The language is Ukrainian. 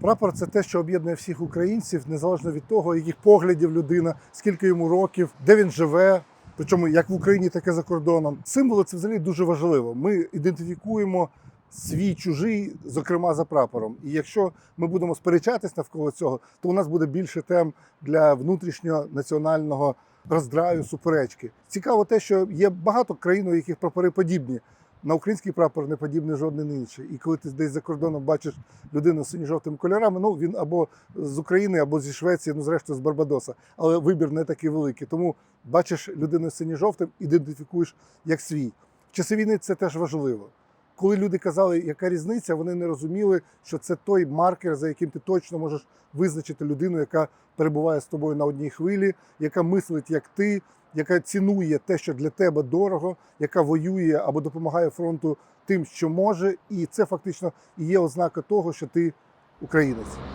Прапор це те, що об'єднує всіх українців, незалежно від того, яких поглядів людина, скільки йому років, де він живе. Причому як в Україні, так і за кордоном. Символи це взагалі дуже важливо. Ми ідентифікуємо свій чужий, зокрема за прапором. І якщо ми будемо сперечатись навколо цього, то у нас буде більше тем для внутрішнього національного роздраю, суперечки. Цікаво те, що є багато країн, у яких прапори подібні. На український прапор не подібний жоден інший. І коли ти десь за кордоном бачиш людину з синьо-жовтими кольорами, ну він або з України, або зі Швеції, ну зрештою з Барбадоса. Але вибір не такий великий. Тому бачиш людину з синьо-жовтим, ідентифікуєш як свій. В часи війни це теж важливо. Коли люди казали, яка різниця, вони не розуміли, що це той маркер, за яким ти точно можеш визначити людину, яка перебуває з тобою на одній хвилі, яка мислить як ти, яка цінує те, що для тебе дорого, яка воює або допомагає фронту тим, що може, і це фактично і є ознака того, що ти українець.